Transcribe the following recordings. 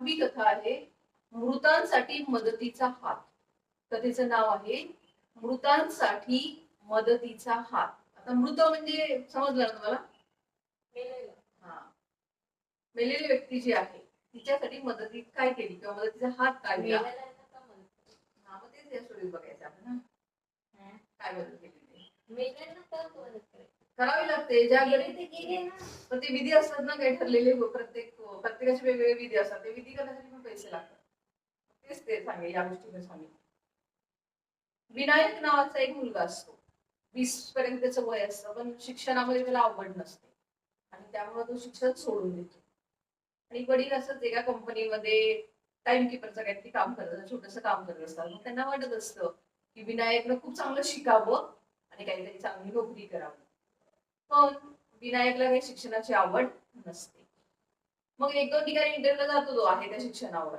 ही कथा आहे. मृतांसाठी मदतीचा हात. कथेचं नाव आहे मृतांसाठी मदतीचा हात. आता मृत म्हणजे समजलं ना तुम्हाला? हा. मेलेली व्यक्ती जी आहे तिच्यासाठी मदती काय केली किंवा मदतीचा हात काढला हा मग तेच या स्टोरीत बघायचं आपण ना. काय मदत केली करावी लागते. ज्या घरी पण ते विधी असतात ना काही ठरलेले प्रत्येक प्रत्येकाचे वेगवेगळे विधी असतात. ते विधी करण्यासाठी पण पैसे लागतात. तेच ते सांगेल या गोष्टीने सांगेल. विनायक नावाचा एक मुलगा असतो. वीस पर्यंत त्याचं वय असतं पण शिक्षणामध्ये त्याला आवड नसते. आणि त्यामुळे तो शिक्षण सोडून देतो. आणि वडील असंच एका कंपनीमध्ये टाइम किपरचं काहीतरी काम करत छोटस काम करत असतात. मग त्यांना वाटत असतं की विनायकनं खूप चांगलं शिकावं आणि काहीतरी चांगली नोकरी करावी. पण विनायकला काही शिक्षणाची आवड नसते. मग एक दोन ठिकाणी इंटरव्ह्यूला जातो तो आहे त्या शिक्षणावर.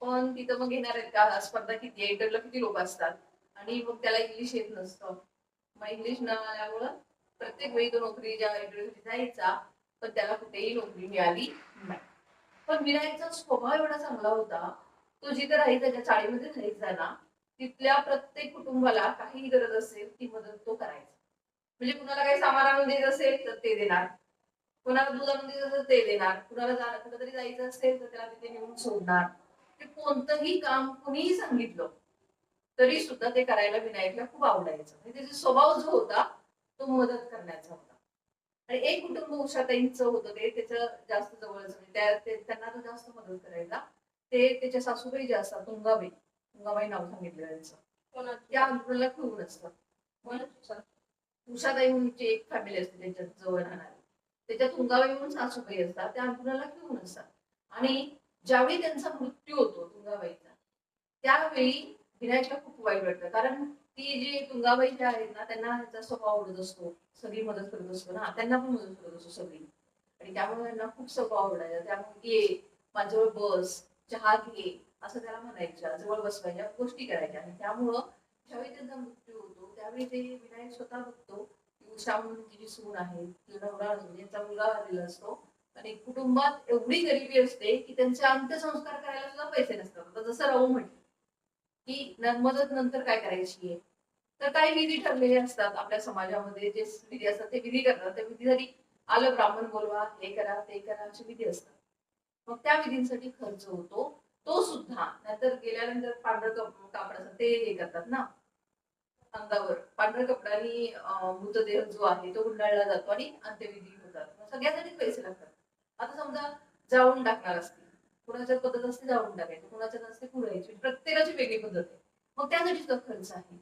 पण तिथं मग घेणार आहेत का? स्पर्धा किती आहे? इंटरव्ह्यूला किती लोक असतात? आणि मग त्याला इंग्लिश येत नसतं. मग इंग्लिश न आल्यामुळं प्रत्येक वेळी तो नोकरी ज्या इंटरव्ह्यू जायचा पण त्याला कुठेही नोकरी मिळाली नाही. पण विनायकचा स्वभाव एवढा चांगला होता तो जिथे राहायचा ज्या चाळीमध्ये राहायचा ना तिथल्या प्रत्येक कुटुंबाला काही गरज असेल ती मदत तो करायचा. म्हणजे कुणाला काही सामान आणून देत असेल तर ते देणार. कुणाला दूध आणून देत असेल ते देणार. कुणाला जा- कुठं तरी जायचं असेल तर त्याला तिथे नेऊन सोडणार. ते कोणतंही काम कुणीही सांगितलं तरी सुद्धा ते करायला विनायकला खूप आवडायचं. म्हणजे त्याचा स्वभाव जो होता तो मदत करण्याचा होता. आणि एक कुटुंब उषाताईंचं होतं ते त्याचं जास्त जवळच म्हणजे त्यांना तो जास्त मदत करायचा. ते त्याच्या सासूबाई जे असतात तुंगाबाई. तुंगाबाई नाव सांगितलं त्यांचं. त्या अंतराला खूप असतात उषादाई म्हणूनची एक फॅमिली असते त्यांच्यात जवळ राहणारी. त्याच्यात तुंगाबाई म्हणून सासूबाई असतात त्या अंतराला घेऊन असतात. आणि ज्यावेळी त्यांचा मृत्यू होतो तुंगाबाईचा त्यावेळी विनायकला खूप वाईट वाटतं. कारण ती जी तुंगाबाई ज्या आहेत ना त्यांना ह्याचा स्वभाव आवडत असतो. सगळी मदत करत असतो ना त्यांना पण मदत करत असतो सगळी. आणि त्यामुळे त्यांना खूप स्वभाव आवडायचा. त्यामुळे ये माझ्याजवळ बस चहा घे असं त्याला म्हणायच्या. जवळ बसवायच्या गोष्टी करायच्या. आणि त्यामुळं ज्यावेळी त्यांचा मृत्यू होतो. त्यावेळी ते विनायक स्वतः बघतो की उषा म्हणून तिची सून आहे नवरा त्यांचा मुलगा आलेला असतो. आणि कुटुंबात एवढी गरिबी असते की त्यांचे अंत्यसंस्कार करायला सुद्धा पैसे नसतात. आता जसं राहू म्हटलं की मदत नंतर काय करायची आहे? तर काही विधी ठरलेले असतात आपल्या समाजामध्ये. जे विधी असतात ते विधी करतात. त्या विधीसाठी आलं ब्राह्मण बोलवा हे करा ते करा असे विधी असतात. मग त्या विधींसाठी खर्च होतो. तो सुद्धा नंतर गेल्यानंतर पांढरं कापड असतात ते हे करतात ना. अंगावर पांढऱ्या कपड्यानी मृतदेह जो आहे तो गुंडाळला जातो आणि अंत्यविधी होतात. मग सगळ्यासाठी पैसे लागतात. आता समजा जाळून टाकणार असतील. कुणाच्या पद्धत असते जाळून टाकायची कुणाच्या असते पुरायची प्रत्येकाची वेगळी पद्धत आहे. मग त्यासाठी सुद्धा खर्च आहे.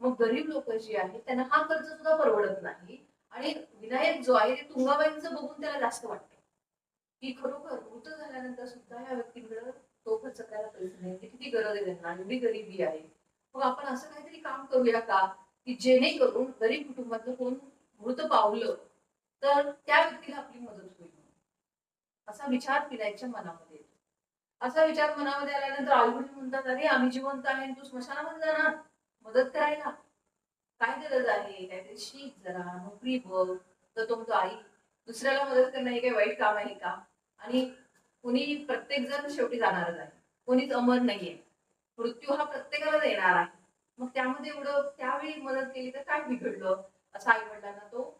मग गरीब लोक जी आहेत त्यांना हा खर्च सुद्धा परवडत नाही. आणि विनायक जो आहे ते तुंगाबाईंचं बघून त्याला जास्त वाटतं. की खरोखर मृत झाल्यानंतर सुद्धा या व्यक्तींकडे तो खर्च करायला पैसे नाही. किती गरज आहे त्यांना? एवढी गरिबी आहे. मग आपण असं काहीतरी काम करूया का? की जेणेकरून गरीब कुटुंबातलं कोण मृत पावलं तर त्या व्यक्तीला आपली मदत होईल असा विचार पिलायच्या मनामध्ये येतो. असा विचार मनामध्ये आल्यानंतर आई वडील म्हणतात अरे आम्ही जिवंत आहे आणि तू स्मशानामध्ये जाणार. मदत करायला. काय गरज आहे? काहीतरी शिक जरा नोकरी बघ. तर तो म्हणतो आई दुसऱ्याला मदत करणं हे काही वाईट काम आहे का? आणि कोणी प्रत्येक जण शेवटी जाणारच आहे. कोणीच अमर नाहीये. मृत्यू हा प्रत्येकाला येणार आहे. मग त्यामध्ये एवढं त्यावेळी मदत केली तर काय बिघडलं? असं आई वडिलांना तो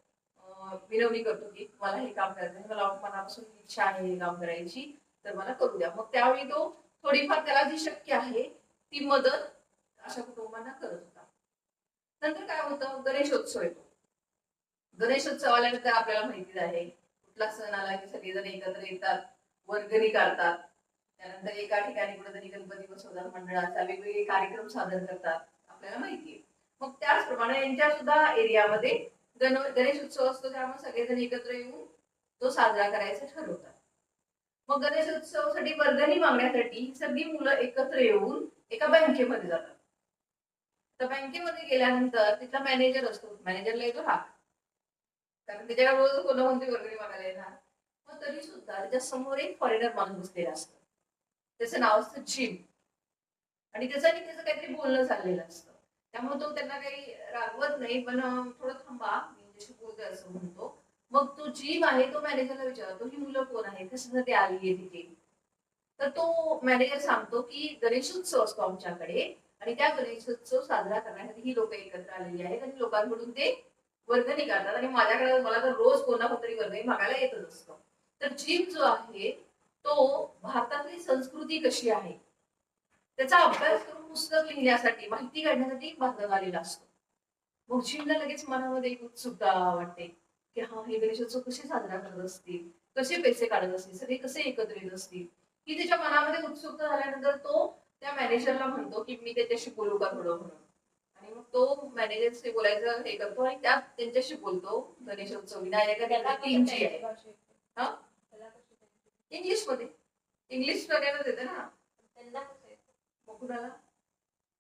विनवणी करतो की मला हे काम करायचं आहे, मला मनापासून इच्छा आहे हे काम करायची तर मला करू द्या. मग त्यावेळी तो थोडीफार त्याला जी शक्य आहे ती मदत अशा कुटुंबांना करत होता. नंतर काय होतं? गणेशोत्सव येतो. गणेशोत्सव आल्यानंतर आपल्याला माहितीच आहे कुठला सण आला की सगळेजण एकत्र येतात वर्गणी काढतात. त्यानंतर एका ठिकाणी कुठेतरी गणपती बसवतात मंडळाचा वेगवेगळे कार्यक्रम सादर करतात आपल्याला माहिती आहे मग त्याचप्रमाणे यांच्या सुद्धा एरियामध्ये गण गणेश उत्सव असतो त्यामुळे सगळेजण एकत्र येऊन तो साजरा करायचा ठरवतात. मग गणेश उत्सवासाठी वर्गणी मागण्यासाठी सगळी मुलं एकत्र येऊन एका बँकेमध्ये जातात. तर बँकेमध्ये गेल्यानंतर तिथला मॅनेजर असतो मॅनेजरला येतो हा. कारण त्याच्याकडे रोज कोणा कोणती वर्गणी मागायला येणार. मग तरी सुद्धा त्याच्यासमोर एक फॉरेनर माणूस बसलेला असतो. त्याचं नाव असतं जिम. आणि त्याचं आणि त्याचं काहीतरी बोलणं चाललेलं असतं. त्यामुळे तो त्यांना काही रागवत नाही पण थोडं थांबा मी त्याशी बोलतोय असं म्हणतो. मग तो जिम आहे तो मॅनेजरला विचारतो ही मुलं कोण आहे कशासाठी आली आहे तिथे? तर तो मॅनेजर सांगतो की गणेशोत्सव असतो आमच्याकडे आणि त्या गणेशोत्सव साजरा करण्यासाठी ही लोक एकत्र आलेली आहेत आणि लोकांकडून ते वर्गणी काढतात आणि माझ्याकडे मला तर रोज कोणा कोणतरी वर्गणी मागायला येतच असतं. तर जिम जो आहे तो भारतातली संस्कृती कशी आहे? त्याचा अभ्यास करून पुस्तक लिहिण्यासाठी माहिती काढण्यासाठी भारतात आलेला असतो. जिमला लगेच मनामध्ये एक उत्सुकता वाटते की हा हे गणेशोत्सव कसे साजरा करत असतील? कसे पैसे काढत असतील? सगळे कसे एकत्र येत असतील? की त्याच्या मनामध्ये उत्सुकता झाल्यानंतर तो त्या मॅनेजरला म्हणतो की मी त्याच्याशी बोलू का थोडं म्हणून? आणि मग तो मॅनेजरशी बोलायचं हे करतो आणि त्यात त्यांच्याशी बोलतो गणेशोत्सव. विनायका टीमची आहे. हा? त्यांना इंग्लिशमध्ये इंग्लिश सगळ्यांनाच येते ना. कसं येतं? मग कुणाला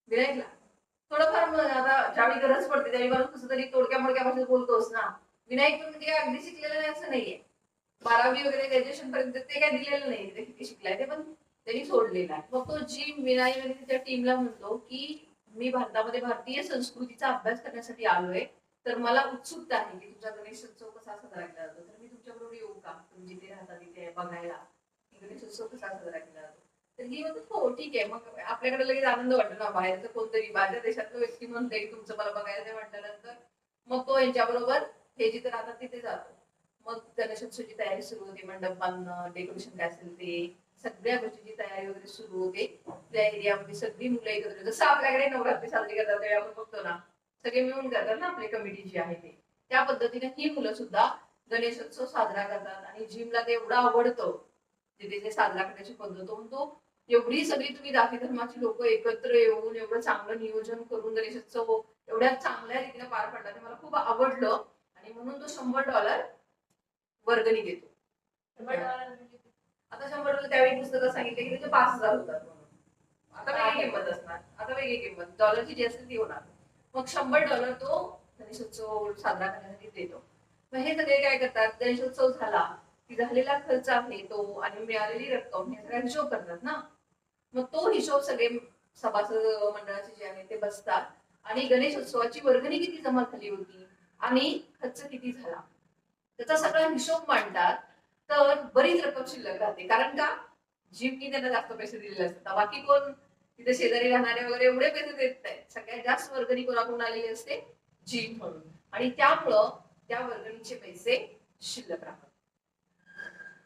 विनायकला थोडंफार आता ज्यावेळी गरज पडते त्यावेळी मला कसं तरी तोडक्या मोडक्या भाषेत बोलतोस ना. विनायक पण म्हणजे काय अगदी शिकलेलं नाही असं नाहीये. बारावी वगैरे ग्रॅज्युएशन पर्यंत ते काय दिलेलं नाही. ते किती शिकलाय ते पण त्यांनी सोडलेलं आहे. मग तो जी विनायक आणि त्याच्या टीमला म्हणतो की मी भारतामध्ये भारतीय संस्कृतीचा अभ्यास करण्यासाठी आलोय. तर मला उत्सुकता आहे की तुमचा गणेशोत्सव कसा साजरा केला जातो? तर तुमच्याबरोबर येऊ का? तुम्ही जिथे राहता तिथे बघायला. की गणेशोत्सव कसा साजरा केला जातो. तर ही म्हणतात हो ठीक आहे. मग आपल्याकडे लगेच आनंद वाटतो ना बाहेरचं कोणतरी माझ्या देशातलं व्यक्ती म्हणते की तुमचं मला बघायला नाही म्हटल्यानंतर मग तो यांच्याबरोबर हे जिथे राहतात तिथे जातो. मग गणेशोत्सवची तयारी सुरू होते मंडप बांधणं डेकोरेशन काय असेल ते सगळ्या गोष्टीची तयारी वगैरे सुरू होते. त्या एरियामध्ये सगळी मुलं एकत्र जसं आपल्याकडे नवरात्री साजरी करतात त्यावेळी आपण बघतो ना सगळे मिळून करतात ना आपली कमिटी जी आहे ते. त्या पद्धतीने ही मुलं सुद्धा गणेशोत्सव साजरा करतात आणि जिमला ते एवढं आवडतं तिथे जे साजरा करण्याची पद्धत तो म्हणतो एवढी सगळी तुम्ही जाती धर्माची लोक एकत्र येऊन एवढं चांगलं नियोजन करून गणेशोत्सव एवढ्या चांगल्या रीतीने पार पडला ते मला खूप आवडलं आणि म्हणून तो शंभर डॉलर वर्गणी म्हणजे आता शंभर डॉलर त्यावेळी पुस्तकं सांगितले की त्याचे पाच हजार होतात म्हणून. आता वेगळी किंमत असणार आता वेगळी किंमत. डॉलरची जी असेल ती होणार. मग शंभर डॉलर तो गणेशोत्सव साजरा करण्यासाठी देतो. मग हे सगळे काय करतात? गणेशोत्सव झाला की झालेला खर्च आहे तो आणि मिळालेली रक्कम हे सगळा हिशोब करतात ना? मग तो हिशोब सगळे सभासद मंडळाचे जे आहे ते बसतात. आणि गणेशोत्सवाची वर्गणी किती जमा झाली होती आणि खर्च किती झाला? त्याचा सगळा हिशोब मांडतात. तर बरीच रक्कम शिल्लक राहते. कारण का? जिमनी त्यांना जास्त पैसे दिलेले असतात. बाकी कोण तिथे शेजारी राहणारे वगैरे एवढे पैसे देत नाही सगळ्यात जास्त वर्गणी कोणाकडून आलेली असते? जिम म्हणून. आणि त्यामुळं त्या वर्गणीचे पैसे शिल्लक राहतात.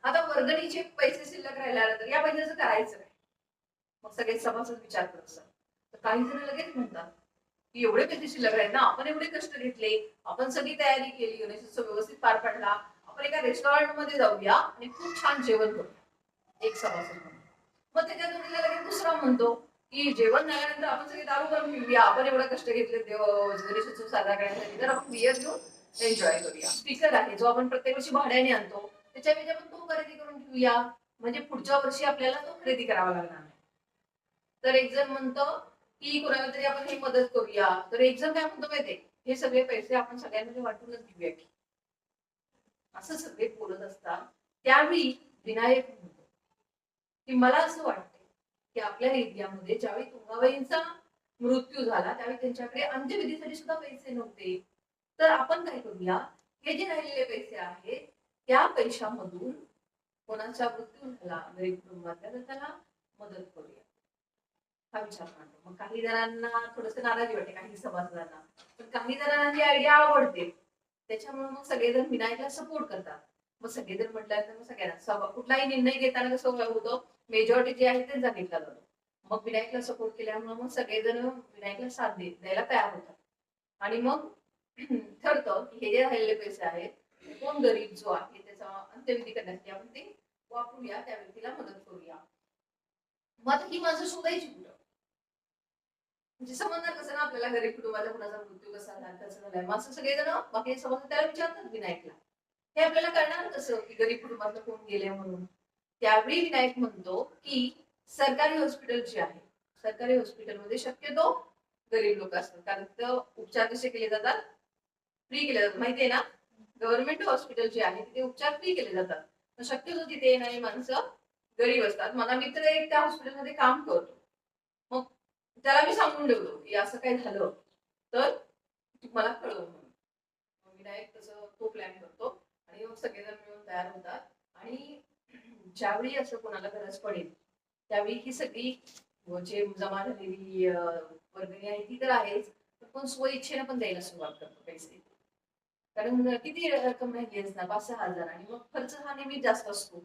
आता वर्गणीचे पैसे शिल्लक राहिल्यानंतर या पैशाचं करायचं काय? मग सगळे सभासद विचार करत असतात. तर काही जण लगेच म्हणतात की एवढे पैसे शिल्लक राहिले ना आपण एवढे कष्ट घेतले आपण सगळी तयारी केली गणेशोत्सव व्यवस्थित पार पडला आपण एका रेस्टॉरंटमध्ये जाऊया आणि खूप छान जेवण करू. एक सभासद म्हणून. मग त्याच्या जोडीला लगेच दुसरा म्हणतो की जेवण झाल्यानंतर आपण सगळे दारू करून पिऊया आपण एवढं कष्ट घेतले देव गणेशोत्सव साजरा करण्यासाठी. तर आपण बियर घेऊन एन्जॉय करूया. स्पीकर आहे जो आपण प्रत्येक वर्षी भाड्याने आणतो त्याच्याऐवजी आपण तो खरेदी करून ठेवूया. म्हणजे पुढच्या वर्षी आपल्याला तो खरेदी करावा लागणार नाही. तर एक जण म्हणतो की कोणाला तरी आपण ही मदत करूया. तर एक जण काय म्हणतो माहितीये हे सगळे पैसे आपण सगळ्यांमध्ये वाटूनच घेऊया की. असं सगळे बोलत असतात. त्यावेळी विनायक म्हणतो की मला असं वाटतं की आपल्या एरियामध्ये ज्यावेळी तुंगाबाईंचा मृत्यू झाला त्यावेळी त्यांच्याकडे अंत्यविधीसाठी सुद्धा पैसे नव्हते. तर आपण काय करूया? हे जे राहिलेले पैसे आहेत त्या पैशामधून कोणाचा मृत्यू झाला गरीब कुटुंबातल्या तर त्याला मदत करूया. हा विचार मांडतो मग काही जणांना थोडस नाराजी वाटते काही सभासदांना पण काही जणांना जी आयडिया आवडते त्याच्यामुळे मग सगळेजण विनायकला सपोर्ट करतात. मग सगळेजण म्हटल्यानंतर मग सगळ्यांना कुठलाही निर्णय घेताना कसं होतं? मेजॉरिटी जे आहे त्यांचा घेतला जातो मग विनायकला सपोर्ट केल्यामुळे मग सगळेजण विनायकला साथ द्यायला तयार होतात. आणि मग ठरतं की हे जे राहिलेले पैसे आहेत कोण गरीब जो आहे त्याचा अंत्यविधी करण्यासाठी आपण ते वापरूया त्या व्यक्तीला मदत करूया. मग आता ही माणसं शोधायची कुठं? म्हणजे समजणार कसं ना आपल्याला गरीब कुटुंबाचा कुणाचा मृत्यू कसा झाला कसं झालाय? मग असं सगळेजण बाकी समज त्याला विचारतात विनायकला. हे आपल्याला कळणार कसं की गरीब कुटुंबातलं कोण गेले म्हणून? त्यावेळी विनायक म्हणतो की सरकारी हॉस्पिटल जे आहे सरकारी हॉस्पिटलमध्ये शक्यतो गरीब लोक असतात. कारण तिथं उपचार कसे केले जातात? फ्री केले जातात माहितीये ना? गव्हर्नमेंट हॉस्पिटल जे आहे तिथे उपचार फ्री केले जातात. तर शक्यतो तिथे येणारी माणसं गरीब असतात. माझा मित्र एक त्या हॉस्पिटलमध्ये काम करतो. मग त्याला मी सांगून ठेवतो की असं काय झालं तर मला कळव म्हणून मग विनायक तसं तो प्लॅन करतो आणि मग सगळेजण मिळून तयार होतात. आणि ज्यावेळी असं कोणाला गरज पडेल त्यावेळी ही सगळी जे जमा झालेली वर्गणी आहे ती तर आहेच. पण कोण स्वइच्छेने पण द्यायला सुरुवात करतो पैसे. कारण किती रक्कम राहिली असणार? पाच सहा हजार. आणि मग खर्च हा नेहमी जास्त असतो.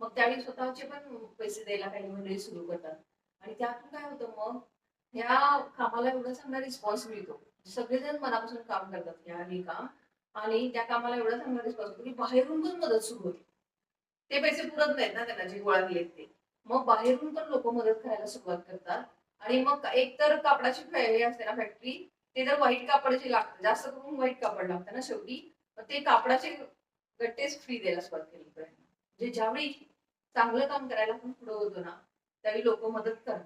मग त्यावेळी स्वतःचे पण पैसे द्यायला काही मंडळी सुरू करतात. आणि त्यातून काय होतं मग ह्या कामाला एवढा चांगला रिस्पॉन्स मिळतो. सगळेजण मनापासून काम करतात ह्या हे काम. आणि त्या कामाला एवढा चांगला रिस्पॉन्स होतो की बाहेरून पण मदत सुरू होते. ते पैसे पुरत नाहीत ना त्यांना जे गोळा दिलेत ते. मग बाहेरून पण लोक मदत करायला सुरुवात करतात. आणि मग एकतर कापडाची असते ना फॅक्टरी ते तर व्हाईट कापडाचे लागतात. जास्त करून व्हाईट कापड लागतं ना शेवटी. मग ते कापडाचे गट्टेच फ्री द्यायला सुरुवात केली म्हणजे ज्यावेळी चांगलं काम करायला आपण पुढे होतो ना त्यावेळी लोक मदत करतात.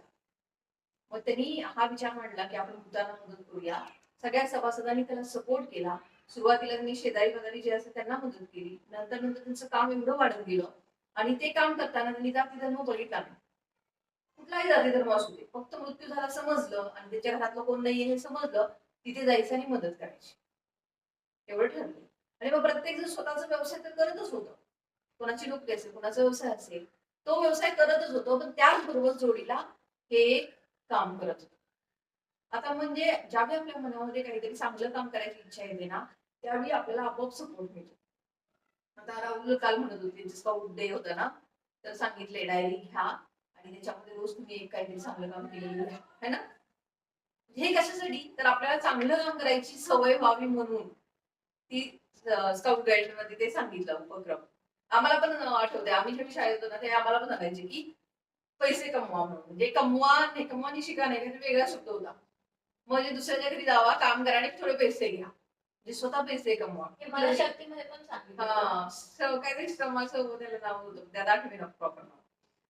मग त्यांनी हा विचार मांडला की आपण भूतांना मदत करूया. सगळ्या सभासदांनी त्याला सपोर्ट केला. सुरुवातीला त्यांनी शेजारी पाजारी जे असतात त्यांना मदत केली. नंतर नंतर त्यांचं काम एवढं वाढत गेलं. आणि ते काम करताना त्यांनी जाती धर्म बघितला नाही कुठलाही जाती धर्म असू दे फक्त मृत्यू झाला समजलं आणि त्याच्या घरातलं कोण नाही हे समजलं तिथे जायचं आणि मदत करायची. एवढं ठरलं. आणि मग प्रत्येक जण स्वतःचा व्यवसाय तर करतच होतं. कोणाची नोकरी असेल कोणाचा व्यवसाय असेल तो व्यवसाय करतच होतो पण त्याचबरोबर जोडीला हे एक काम करत होतं. आता म्हणजे ज्यावेळी आपल्या मनामध्ये काहीतरी चांगलं काम करायची इच्छा येते ना त्यावेळी आपल्याला आपोआप सपोर्ट मिळतो. आता राहुल काल म्हणत होते स्काउट डे होता ना तर सांगितले डायरी घ्या. आणि त्याच्यामध्ये रोज तुम्ही एक काहीतरी चांगलं काम केलेलं आहे. है ना? हे कशासाठी? तर आपल्याला चांगलं काम करायची सवय व्हावी म्हणून ती स्काउट गाईडमध्ये ते सांगितलं उपक्रम. आम्हाला पण आठवते आम्ही जेव्हा शाळेत होतो ना ते आम्हाला पण सांगायचे की पैसे कमवा म्हणून. म्हणजे कमवा नाही कमवा आणि शिका नाही काहीतरी वेगळा शब्द होता. म्हणजे दुसऱ्याच्या घरी जावा काम करा आणि थोडे पैसे घ्या. म्हणजे स्वतः पैसे कमवा. हे मला शक्तीमध्ये पण सांगितलं. हा काहीतरी श्रमाचं त्याला नाव होतं. त्यात आठवे प्रॉपर नाव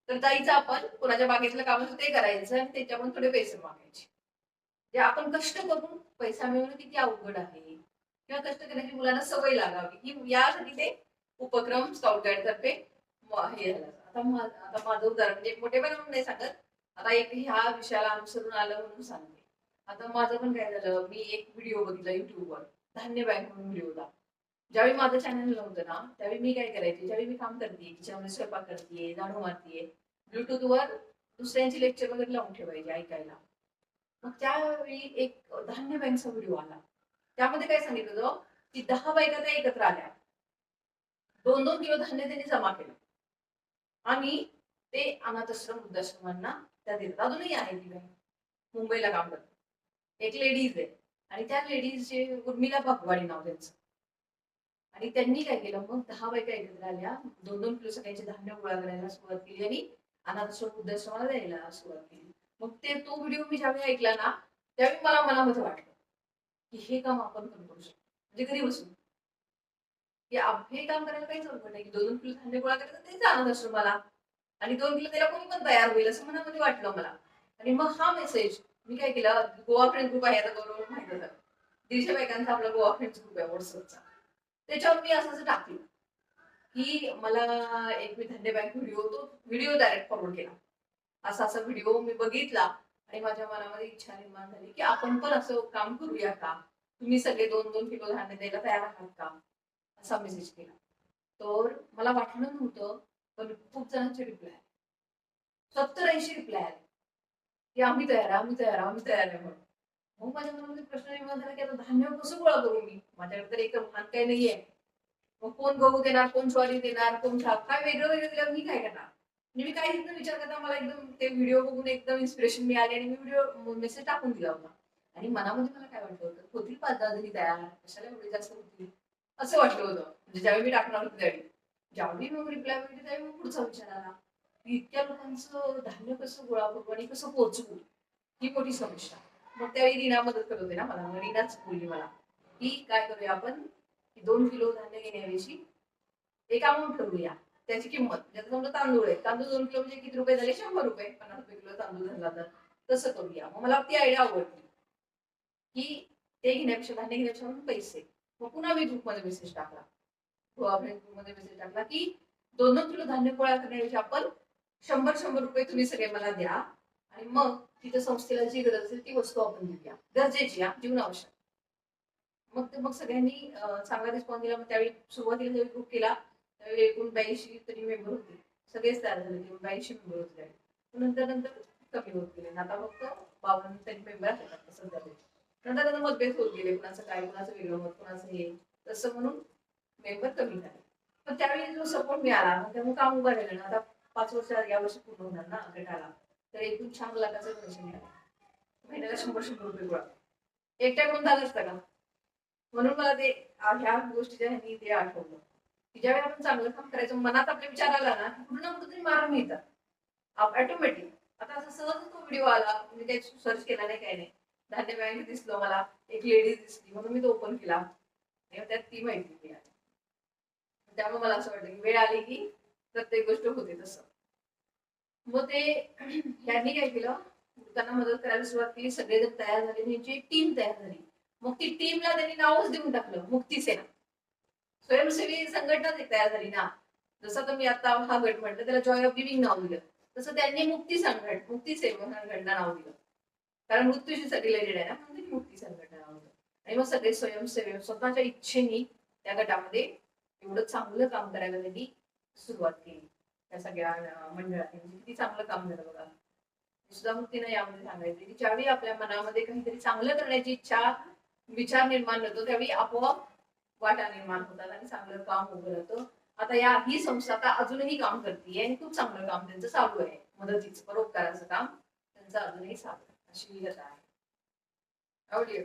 तर जायचं आपण कोणाच्या बागेतलं काम असतं ते करायचं आणि त्याच्याकडून थोडे पैसे मागायचे. जे आपण कष्ट करून पैसा मिळवणं किती अवघड आहे. किंवा कष्ट करण्याची मुलांना सवय लागावी. ही यासाठी ते उपक्रम स्काउट गाईड तर्फे हे झालं. आता आता माझं उदाहरण म्हणजे मोठेपणा म्हणून नाही सांगत. आता एक ह्या विषयाला अनुसरून आलं म्हणून सांगते. आता माझं पण काय झालं मी एक व्हिडिओ बघितला युट्यूबवर धान्य बँक म्हणून व्हिडिओ होता. ज्यावेळी माझं चॅनल नव्हतं ना त्यावेळी मी काय करायचे? ज्यावेळी मी काम करते किचनमध्ये स्वयंपाक करते झाडू मारतीये ब्लूटूथवर दुसऱ्यांची लेक्चर वगैरे लावून ठेवायचे ऐकायला. मग त्यावेळी एक धान्य बँकचा व्हिडिओ आला. त्यामध्ये काय सांगितलं होतं? की दहा बायका त्या एकत्र आल्या. दोन दोन किलो धान्य त्यांनी जमा केलं. आणि ते अनाथाश्रम वृद्धाश्रमांना त्या देतात. अजूनही आहे ती बँक. मुंबईला काम करतात एक लेडीज आहे. आणि त्या लेडीजचे उर्मिला भगवाडी नाव त्यांचं. आणि त्यांनी काय केलं? मग दहा बायका एकत्र आल्या. दोन दोन किलो सगळ्यांचे धान्य गोळा करायला सुरुवात केली आणि अनाथाश्रम वृद्धाश्रमाला द्यायला सुरुवात केली. मग ते तो व्हिडिओ मी ज्यावेळी ऐकला ना त्यावेळी मला मनामध्ये वाटलं की हे काम आपण पण करू शकतो. म्हणजे घरी बसून. की हे काम करायला काहीच अवघड नाही. की दोन दोन किलो धान्य गोळा करायचं तेच अनाथाश्रमाला आणि दोन किलो त्याला कोणी पण तयार होईल असं मनामध्ये वाटलं मला. आणि मग हा मेसेज मी काय केलं? गोवा फ्रेंड ग्रुप आहे आता बरोबर माहिती झालं दीडशे बायकांचा आपला गोवा फ्रेंड्स ग्रुप आहे व्हॉट्सअपचा त्याच्यावर मी असं असं टाकलं. की मला एक मी धन्य बँक व्हिडिओ तो व्हिडिओ डायरेक्ट फॉरवर्ड केला. असा असा व्हिडिओ मी बघितला आणि माझ्या मनामध्ये इच्छा निर्माण झाली की आपण पण असं काम करूया का? तुम्ही सगळे दोन दोन किलो धान्य द्यायला तयार आहात का? असा मेसेज केला. तर मला वाटलं नव्हतं पण खूप जणांचे रिप्लाय सत्तर ऐंशी रिप्लाय आले. की आम्ही तयार आहे आम्ही तयार आहे आम्ही तयार आहे म्हणून. मग माझ्या मनामध्ये प्रश्न निर्माण झाला की आता धान्य कसं गोळा करू मी? माझ्याकडे तर एक भान काही नाहीये. मग कोण गहू देणार कोण ज्वारी देणार कोण छाप काय वेगळं वेगळं दिलं मी काय करणार? म्हणजे मी काही एकदम विचार करता मला एकदम ते व्हिडिओ बघून एकदम इन्स्पिरेशन मिळाली आणि मी व्हिडिओ मेसेज टाकून दिला होता. आणि मनामध्ये मला काय वाटलं होतं होतील पाच दहा जणी तयार कशाला एवढे जास्त होतील असं वाटलं होतं. म्हणजे ज्यावेळी मी टाकणार होती त्यावेळी. ज्यावेळी मग रिप्लाय मिळते त्यावेळी मग पुढचा विचार आला. इतक्या लोकांचं धान्य कसं गोळा करू आणि कसं पोहोचवू? ही मोठी समस्या. मग त्यावेळी रीना मदत करत होते ना मला. मग रीनाच बोलली मला की काय करूया आपण? की दोन किलो धान्य घेण्याऐवजी एक अमाऊंट ठरवूया त्याची किंमत. ज्याचं समजा तांदूळ आहे. तांदूळ दोन किलो म्हणजे किती रुपये झाले? शंभर रुपये. पन्नास रुपये किलो तांदूळ झाला तर तसं करूया. मग मला ती आयडिया आवडली की ते घेण्यापेक्षा धान्य घेण्यापेक्षा म्हणून पैसे. मग पुन्हा मी ग्रुपमध्ये मेसेज टाकला. फ्रेंड ग्रुपमध्ये मेसेज टाकला की दोन दोन किलो धान्य गोळा करण्याऐवजी आपण शंभर शंभर रुपये तुम्ही सगळे मला द्या. आणि मग तिथं संस्थेला जी गरज असेल ती वस्तू आपण घेऊया. गरजेची हा जीवनावश्यक मग ते मग सगळ्यांनी चांगला रिस्पॉन्स दिला. मग त्यावेळी सुरुवातीला ज्यावेळी ग्रुप केला त्यावेळी एकूण ब्याऐंशी तरी मेंबर होते. सगळेच तयार झाले. ब्याऐंशी मेंबर होते त्यावेळी. नंतर नंतर कमी होत गेले. आता फक्त बावन्न तरी मेंबर आहेत सध्या नंतर नंतर मतभेद होत गेले. कुणाचं काय कुणाचं वेगळं मत कुणाचं हे. तसं म्हणून मेंबर कमी झाले. पण त्यावेळी जो सपोर्ट मिळाला मग त्यामुळे काम उभं राहिलं ना. आता पाच वर्ष या वर्षी पूर्ण होणार ना गटाला. तर एकूण छान लाखाचं पैसे मिळाले महिन्याला शंभर शंभर रुपये गोळा. एकट्याकडून झालं असतं का? म्हणून मला ते ह्या गोष्टीच्या ह्यांनी ते आठवलं. की ज्यावेळी आपण चांगलं काम करायचं मनात आपले विचार आला ना पूर्ण कुठं ना कुठं तरी मार्ग मिळतात. ऑटोमॅटिक आता असं सहज तो व्हिडिओ आला मी काही सर्च केला नाही काही नाही. धान्य बँक दिसलं मला एक लेडीज दिसली म्हणून मी तो ओपन केला. आणि त्यात ती माहिती मिळाली. त्यामुळे मला असं वाटतं की वेळ आली की प्रत्येक गोष्ट होते तसं. मग ते यांनी काय केलं? त्यांना मदत करायला सुरुवात केली सगळेजण तयार झाले आणि एक टीम तयार झाली. मग ती टीमला त्यांनी नावच देऊन टाकलं मुक्ती सेना. स्वयंसेवी संघटनाच तयार झाली ना. जसं तुम्ही मी आता हा गट म्हटलं त्याला जॉय ऑफ लिव्हिंग नाव दिलं. तसं त्यांनी मुक्ती संघट मुक्ती सेवा संघटना नाव दिलं. कारण मृत्यूशी रिलेटेड आहे ना म्हणून त्यांनी मुक्ती संघटना नाव दिलं. आणि मग सगळे स्वयंसेवक स्वतःच्या इच्छेने त्या गटामध्ये एवढं चांगलं काम करायला त्यांनी सुरुवात केली. त्या सगळ्या मंडळातील म्हणजे किती चांगलं काम झालं बघा. सुद्धा मुक्तीनं यामध्ये सांगायचं की ज्यावेळी आपल्या मनामध्ये काहीतरी चांगलं करण्याची इच्छा विचार निर्माण होतो त्यावेळी आपोआप वाटा निर्माण होतात आणि चांगलं काम उभं राहतं. आता या ही संस्था आता अजूनही काम करते आणि खूप चांगलं काम त्यांचं चालू आहे. मदतीचं परोपकाराचं काम त्यांचं अजूनही चालू आहे. अशी ही आहे. आवडली